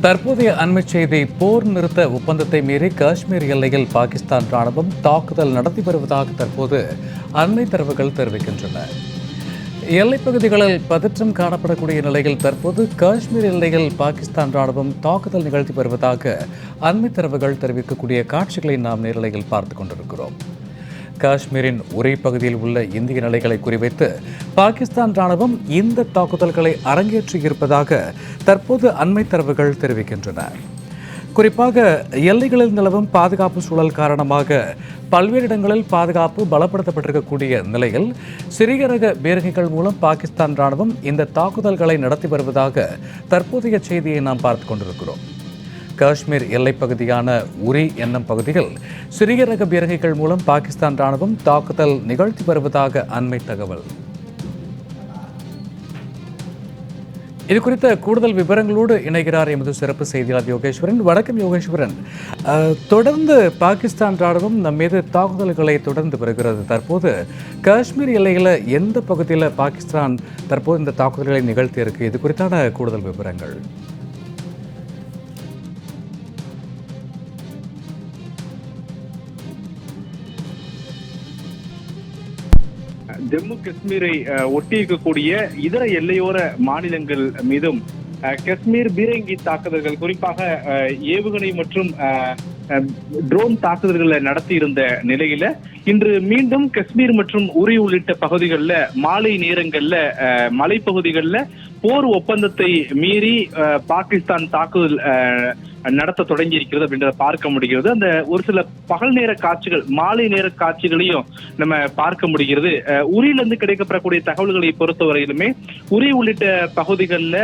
தற்போதைய அண்மை செய்தி போர் நிறுத்த ஒப்பந்தத்தை மீறி காஷ்மீர் எல்லையில் பாகிஸ்தான் ராணுவம் தாக்குதல் நடத்தி வருவதாக தற்போது அண்மை தரவுகள் தெரிவிக்கின்றன. எல்லைப் பகுதிகளில் பதற்றம் காணப்படக்கூடிய நிலையில் தற்போது காஷ்மீர் எல்லையில் பாகிஸ்தான் ராணுவம் தாக்குதல் நிகழ்த்தி வருவதாக அண்மை தரவுகள் தெரிவிக்கக்கூடிய காட்சிகளை நாம் நேரலையில் பார்த்து கொண்டிருக்கிறோம். காஷ்மீரின் ஒரே பகுதியில் உள்ள இந்திய நிலைகளை குறிவைத்து பாகிஸ்தான் ராணுவம் இந்த தாக்குதல்களை அரங்கேற்றியிருப்பதாக தற்போது அண்மை தரவுகள் தெரிவிக்கின்றன. குறிப்பாக எல்லைகளில் நிலவும் பாதுகாப்பு சூழல் காரணமாக பல்வேறு இடங்களில் பாதுகாப்பு பலப்படுத்தப்பட்டிருக்கக்கூடிய நிலையில் சிறிய ரக பீரங்கிகள் மூலம் பாகிஸ்தான் ராணுவம் இந்த தாக்குதல்களை நடத்தி வருவதாக தற்போதைய செய்தியை நாம் பார்த்து கொண்டிருக்கிறோம். காஷ்மீர் எல்லைப்பகுதியான உரி என்னும் பகுதியில் சிறிய ரக பீரங்கிகள் மூலம் பாகிஸ்தான் ராணுவம் தாக்குதல் நிகழ்த்தி வருவதாக அண்மை தகவல். இது குறித்த கூடுதல் விவரங்களோடு இணைகிறார் எமது சிறப்பு செய்தியாளர் யோகேஸ்வரன். வணக்கம் யோகேஸ்வரன். தொடர்ந்து பாகிஸ்தான் ராணுவம் நம் மீது தாக்குதல்களை தொடர்ந்து வருகிறது. தற்போது காஷ்மீர் எல்லையில் எந்த பகுதியில் பாகிஸ்தான் தற்போது இந்த தாக்குதல்களை நிகழ்த்தியிருக்கு? இது குறித்தான கூடுதல் விவரங்கள். ஜம்மு காஷ்மீரை ஒட்டி இருக்கக்கூடிய இதர எல்லையோர மாநிலங்கள் மீதும் காஷ்மீர் பீரங்கி தாக்குதல்கள் குறிப்பாக ஏவுகணை மற்றும் ட்ரோன் தாக்குதல்களை நடத்தி இருந்த நிலையில இன்று மீண்டும் காஷ்மீர் மற்றும் உரி உள்ளிட்ட பகுதிகளில் மாலை நேரங்கள்ல அஹ், மலைப்பகுதிகளில் போர் ஒப்பந்தத்தை மீறி அஹ், பாகிஸ்தான் தாக்குதல் அஹ், நடத்த தொடங்கி இருக்கிறது அப்படின்றத பார்க்க முடிகிறது. அந்த ஒரு சில பகல் நேர காட்சிகள் மாலை நேர காட்சிகளையும் நம்ம பார்க்க முடிகிறது. அஹ், உரியிலிருந்து கிடைக்கப்படக்கூடிய தகவல்களை பொறுத்தவரையிலுமே உரி உள்ளிட்ட பகுதிகளில்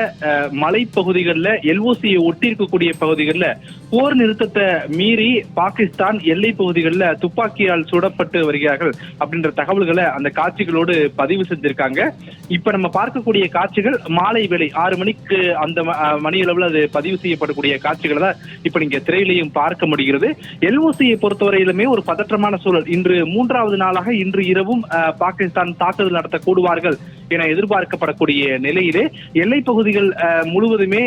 மலைப்பகுதிகளில் எல்ஓசியை ஒட்டி இருக்கக்கூடிய பகுதிகளில் போர் நிறுத்தத்தை மீறி பாகிஸ்தான் எல்லை பகுதிகளில் துப்பாக்கியால் சுடப்பட்டு வருகிறார்கள் அப்படின்ற தகவல்களை அந்த காட்சிகளோடு பதிவு செஞ்சிருக்காங்க. இப்ப நம்ம பார்க்கக்கூடிய காட்சிகள் மாலை வேலை ஆறு மணிக்கு அந்த மணி அளவில் அது பதிவு செய்யப்படக்கூடிய காட்சிகளை தான் இப்ப நீங்க திரையிலையும் பார்க்க முடிகிறது. எல்ஓசியை பொறுத்தவரையிலுமே ஒரு பதற்றமான சூழல். இன்று மூன்றாவது நாளாக இன்று இரவும் பாகிஸ்தான் தாக்குதல் நடத்த கூடுவார்கள் என எதிர்பார்க்கப்படக்கூடிய நிலையிலே எல்லை பகுதிகள் முழுவதுமே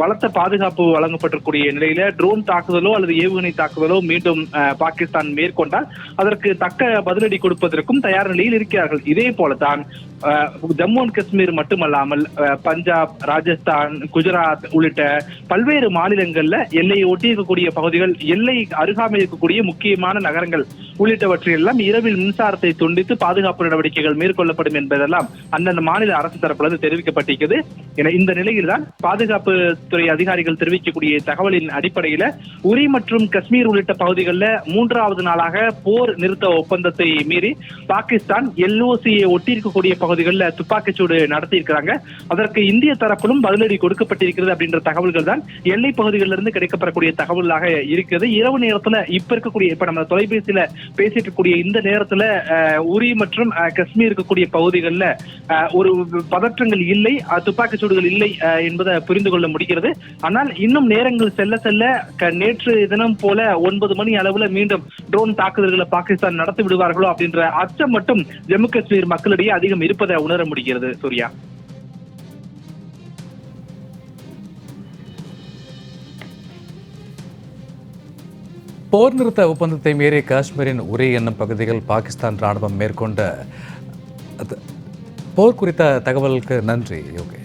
பலத்த பாதுகாப்பு வழங்கப்பட்டிருக்கூடிய நிலையில ட்ரோன் தாக்குதலோ அல்லது ஏவுகணை தாக்குதலோ மீண்டும் பாகிஸ்தான் மேற்கொண்டால் அதற்கு தக்க பதிலடி கொடுப்பதற்கும் தயார் நிலையில் இருக்கிறார்கள். இதே போலதான் ஜம்மு அண்ட் காஷ்மீர் மட்டுமல்லாமல் பஞ்சாப் ராஜஸ்தான் குஜராத் உள்ளிட்ட பல்வேறு மாநிலங்கள்ல எல்லையை ஒட்டி இருக்கக்கூடிய பகுதிகள் எல்லை அருகாமையில் இருக்கக்கூடிய முக்கியமான நகரங்கள் உள்ளிட்டவற்றையெல்லாம் இரவில் மின்சாரத்தை துண்டித்து பாதுகாப்பு நடவடிக்கைகள் மேற்கொள்ளப்படும் என்பதெல்லாம் அந்தந்த மாநில அரசு தரப்புல இருந்து தெரிவிக்கப்பட்டிருக்கிறது என இந்த நிலையில்தான் பாதுகாப்பு துறை அதிகாரிகள் தெரிவிக்கக்கூடிய தகவலின் அடிப்படையில உரி மற்றும் காஷ்மீர் உள்ளிட்ட பகுதிகளில் மூன்றாவது நாளாக போர் நிறுத்த ஒப்பந்தத்தை மீறி பாகிஸ்தான் எல்ஓசியை ஒட்டி இருக்கக்கூடிய பகுதிகளில் துப்பாக்கிச்சூடு நடத்தி இருக்கிறாங்க அதற்கு இந்திய தரப்பிலும் பதிலடி கொடுக்கப்பட்டிருக்கிறது அப்படின்ற தகவல்கள் தான் எல்லை பகுதிகளிலிருந்து இருந்து கிடைக்கப்படக்கூடிய தகவலாக இருக்கிறது. இரவு நேரத்துல இப்ப இருக்கக்கூடிய இப்ப நம்ம தொலைபேசியில பேசிட்டு இருக்கக்கூடிய இந்த நேரத்துல அஹ், உரி மற்றும் அஹ், காஷ்மீர் இருக்கக்கூடிய பகுதிகளில் ஒரு பதற்றங்கள் இல்லை துப்பாக்கி துப்பாக்கிச் சூடுகள் இல்லை என்பதை புரிந்து கொள்ள முடிகிறது. ஆனால் இன்னும் நேரங்கள் செல்ல செல்ல நேற்று தினம் போல ஒன்பது மணி அளவுல மீண்டும் ட்ரோன் தாக்குதல்களை பாகிஸ்தான் நடத்தி விடுவார்களோ அப்படின்ற அச்சம் மட்டும் ஜம்மு காஷ்மீர் மக்களிடையே அதிகம் இருப்பதை உணர முடிகிறது சூர்யா. போர் நிறுத்த ஒப்பந்தத்தை மீறி காஷ்மீரின் உரி என்னும் பகுதியில் பாகிஸ்தான் ராணுவம் மேற்கொண்ட போர் குறித்த தகவலுக்கு நன்றி யோகேஷ்.